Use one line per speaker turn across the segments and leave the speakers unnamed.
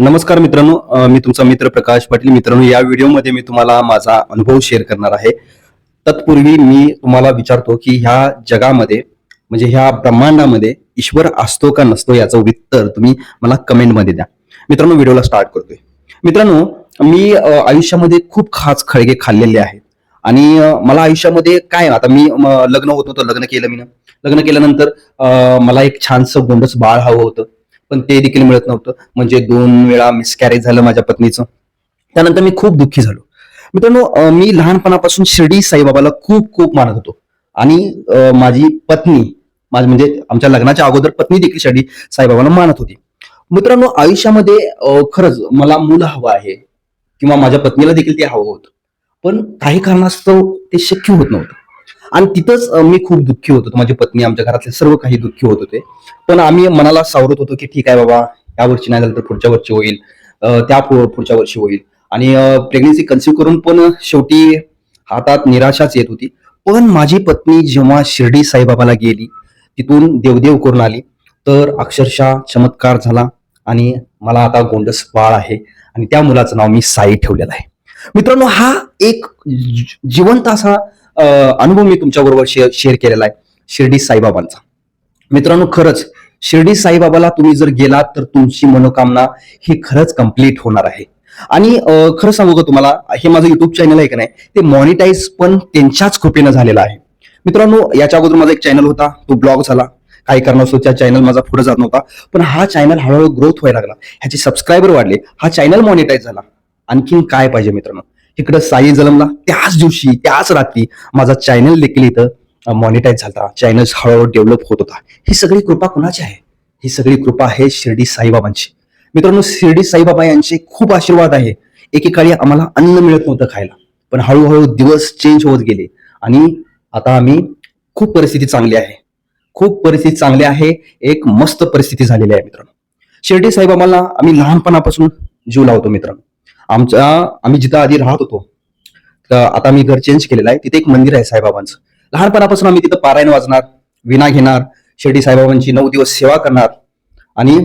नमस्कार मित्रांनो मी तुमचा मित्र प्रकाश पाटील. मित्रांनो या व्हिडिओमध्ये मी तुम्हाला माझा अनुभव शेअर करणार आहे. तत्पूर्वी मी तुम्हाला विचारतो की ह्या जगामध्ये म्हणजे ह्या ब्रह्मांडामध्ये ईश्वर असतो का नसतो याचं उत्तर तुम्ही मला कमेंटमध्ये द्या. मित्रांनो व्हिडिओला स्टार्ट करतोय. मित्रांनो मी आयुष्यामध्ये खूप खास खळगे खाल्लेले आहेत. आणि मला आयुष्यामध्ये काय आता मी लग्न होत होतं लग्न केलं मी लग्न केल्यानंतर मला एक छानसं गोंडस बाळ हवं होतं. पण ते देखील मिळत नव्हतं. म्हणजे दोन वेळा मिसकॅरेज झालं माझ्या पत्नीचं. त्यानंतर मी खूप दुःखी झालो. मित्रांनो मी लहानपणापासून शिर्डी साईबाबाला खूप खूप मानत होतो. आणि माझी पत्नी माझी म्हणजे आमच्या लग्नाच्या अगोदर पत्नी देखील शिर्डी साईबाबाला मानत होती. मित्रांनो आयुष्यामध्ये खरंच मला मूल हवं आहे. किंवा माझ्या पत्नीला देखील ते हवं होतं. पण काही कारणास्तव ते शक्य होत नव्हतं. आणि तिथंच मी खूप दुःखी होतो. माझी पत्नी आमच्या घरातले सर्व काही दुःखी होत होते. पण आम्ही मनाला सावरत होतो की ठीक आहे बाबा या वर्षी नाही झालं तर पुढच्या वर्षी होईल. त्या पुढच्या वर्षी होईल. आणि प्रेग्नेन्सी कन्सिव्ह करून पण शेवटी हातात निराशाच येत होती. पण माझी पत्नी जेव्हा शिर्डी साईबाबाला गेली तिथून देवदेव करून आली तर अक्षरशः चमत्कार झाला आणि मला आता गोंडस बाळ आहे आणि त्या मुलाचं नाव मी साई ठेवलेलं आहे. मित्रांनो हा एक जिवंत असा अनुभव मी तुमच्याबरोबर शेअर शेअर केलेला आहे. शिर्डी साईबाबांचा. मित्रांनो खरंच शिर्डी साईबाबाला तुम्ही जर गेलात तर तुमची मनोकामना ही खरंच कंप्लीट होणार आहे. आणि खरं सांगू का तुम्हाला? हे माझं युट्यूब चॅनल आहे का नाही? ते मॉनिटाईज पण त्यांच्याच कृपेनं झालेलं आहे. मित्रांनो याच्या अगोदर माझा एक चॅनल होता. तो ब्लॉग झाला. काही कारणास्तव त्या चॅनल माझा पुढे जात नव्हता. पण हा चॅनल हळूहळू ग्रोथ व्हायला लागला. ह्याचे सबस्क्रायबर वाढले. हा चॅनल मॉनिटाईज झाला. आणखीन काय पाहिजे मित्रांनो? इकडं साई जलमला त्याच दिवशी त्याच रात्री माझा चॅनल देखील इथं मॉनिटाईज झाला चॅनल हळूहळू डेव्हलप होत होता. ही सगळी कृपा कुणाची आहे? ही सगळी कृपा आहे शिर्डी साईबाबांची. मित्रांनो शिर्डी साईबाबा यांचे खूप आशीर्वाद आहे. एकेकाळी आम्हाला अन्न मिळत नव्हतं खायला. पण हळूहळू दिवस चेंज होत गेले. आणि आता आम्ही खूप परिस्थिती चांगली आहे. खूप परिस्थिती चांगली आहे. एक मस्त परिस्थिती झालेली आहे मित्रांनो. शिर्डी साईबाबांना आम्ही लहानपणापासून जीव लावतो मित्रांनो. आमच्या आम्ही जिथं आधी राहत होतो तर आता मी घर चेंज केलेलं आहे. तिथे एक मंदिर आहे साईबाबांचं. लहानपणापासून आम्ही तिथं पारायण वाजणार विना घेणार शिर्डी साईबाबांची नऊ दिवस सेवा करणार आणि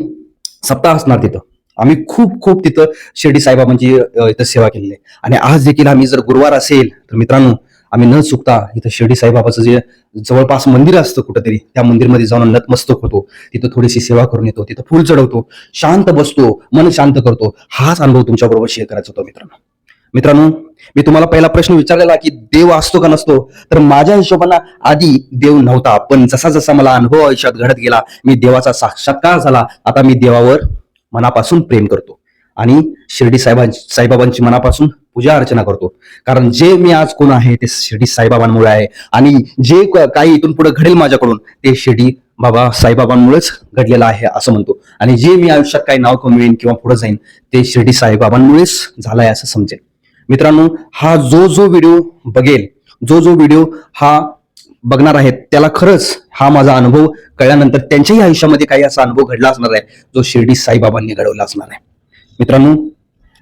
सप्ताह असणार तिथं. आम्ही खूप खूप तिथं शिर्डी साईबाबांची इथं सेवा केलेली आहे. आणि आज देखील आम्ही जर गुरुवार असेल तर मित्रांनो आम्ही न चुकता इथं शिर्डी साईबाबाचं जे जवळपास मंदिर असतं कुठंतरी त्या मंदिरमध्ये जाऊन नतमस्तक होतो. तिथं थोडीशी सेवा करून येतो तिथं फुल चढवतो शांत बसतो मन शांत करतो. हाच अनुभव तुमच्याबरोबर शेअर करायचा होतो मित्रांनो. मित्रांनो मी तुम्हाला पहिला प्रश्न विचारलेला की देव असतो का नसतो? तर माझ्या हिशोबाने आधी देव नव्हता पण जसा जसा मला अनुभव आयुष्यात घडत गेला मी देवाचा साक्षात्कार झाला. आता मी देवावर मनापासून प्रेम करतो. आणि शिर्डी साईबां साईबाबांची मनापासून पूजा अर्चना करतो. कारण जे मी आज कोण आहे ते शिर्डी साईबाबांमुळे आहे. आणि जे काही इथून पुढे घडेल माझ्याकडून ते शिर्डी बाबा साईबाबांमुळेच घडलेलं आहे असं म्हणतो. आणि जे मी आयुष्यात काही नाव कमवेन किंवा पुढे जाईन ते शिर्डी साईबाबांमुळेच झालंय असं समजेल मित्रांनो हा जो जो व्हिडिओ बघेल जो जो व्हिडिओ हा बघणार आहेत त्याला खरंच हा माझा अनुभव कळल्यानंतर त्यांच्याही आयुष्यामध्ये काही असा अनुभव घडला असणार आहे जो शिर्डी साईबाबांनी घडवला असणार आहे. मित्रांनो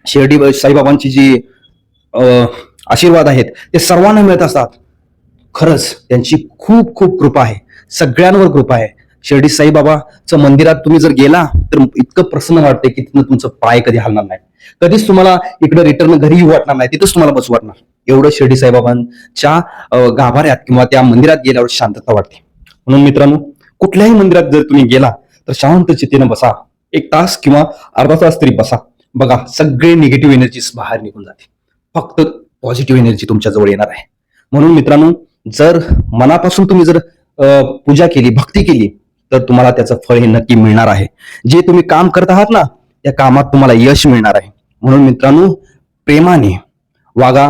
शिर्डी साईबाबांची जी अं, आशीर्वाद आहेत ते सर्वांना मिळत असतात. खरंच त्यांची खूप खूप कृपा आहे. सगळ्यांवर कृपा आहे. शिर्डी साईबाबाचं मंदिरात तुम्ही जर गेला तर इतकं प्रसन्न वाटते की तिथनं तुमचं पाय कधी हलणार नाही. कधीच तुम्हाला इकडे रिटर्न घरी वाटणार नाही तिथंच तुम्हाला बसू वाटणार. एवढं शिर्डी साईबाबांच्या गाभाऱ्यात किंवा त्या मंदिरात गेल्यावर शांतता वाटते. म्हणून मित्रांनो कुठल्याही मंदिरात जर तुम्ही गेला तर शांत चितीनं बसा. एक तास किंवा अर्धा तास तरी बसा. बघा सगळे निगेटिव्ह एनर्जीज बाहेर निघून जाते फक्त पॉझिटिव्ह एनर्जी तुमच्या जवळ येणार आहे. म्हणून मित्रांनो जर मनापासून तुम्ही जर अं, पूजा केली भक्ती केली तर तुम्हाला त्याचं फळ हे नक्की मिळणार आहे. जे तुम्ही काम करत आहात ना त्या कामात तुम्हाला यश मिळणार आहे. म्हणून मित्रांनो प्रेमाने वागा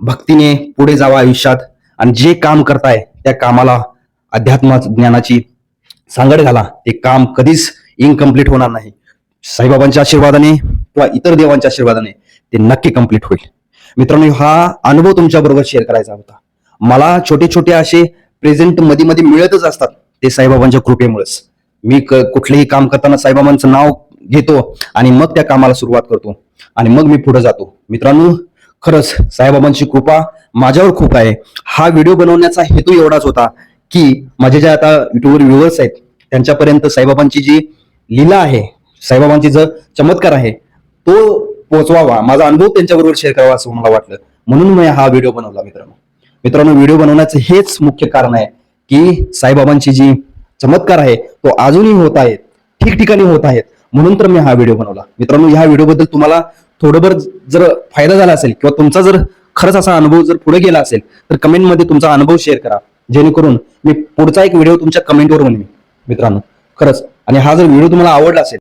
भक्तीने पुढे जावा आयुष्यात आणि जे काम करताय त्या कामाला अध्यात्म ज्ञानाची सांगड घाला. ते काम कधीच इनकम्प्लीट होणार नाही. साईबाबांच्या आशीर्वादाने किंवा इतर देवांच्या आशीर्वादाने ते नक्की कंप्लीट होईल. मित्रांनो हा अनुभव तुमच्या बरोबर शेअर करायचा होता. मला छोटे छोटे असे प्रेझेंटमध्ये मध्ये मिळतच असतात ते साईबाबांच्या कृपेमुळेच. मी क- कुठलेही काम करताना साईबाबांचं नाव घेतो आणि मग त्या कामाला सुरुवात करतो आणि मग मी पुढे जातो. मित्रांनो खरंच साईबाबांची कृपा माझ्यावर खूप आहे. हा व्हिडिओ बनवण्याचा हेतू एवढाच होता की माझे जे आता युट्यूबवर व्ह्युअर्स आहेत त्यांच्यापर्यंत साईबाबांची जी लीला आहे साईबाबांची जो चमत्कार आहे तो पोहोचवावा माझा अनुभव त्यांच्याबरोबर शेअर करावा असं मला वाटलं. म्हणून मी हा व्हिडिओ बनवला मित्रांनो. मित्रांनो व्हिडिओ बनवण्याचं हेच मुख्य कारण आहे की साईबाबांची जी चमत्कार आहे तो अजूनही होत आहेत ठिकठिकाणी होत आहेत. म्हणून तर मी हा व्हिडिओ बनवला. मित्रांनो ह्या व्हिडिओबद्दल तुम्हाला थोडंभर जर फायदा झाला असेल किंवा तुमचा जर खरंच असा अनुभव जर पुढे गेला असेल तर कमेंटमध्ये तुमचा अनुभव शेअर करा. जेणेकरून मी पुढचा एक व्हिडिओ तुमच्या कमेंटवर बनवी मित्रांनो. खरंच. आणि हा जर व्हिडिओ तुम्हाला आवडला असेल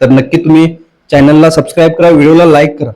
तर नक्की तुम्ही चॅनलला सबस्क्राईब करा व्हिडिओला लाईक करा.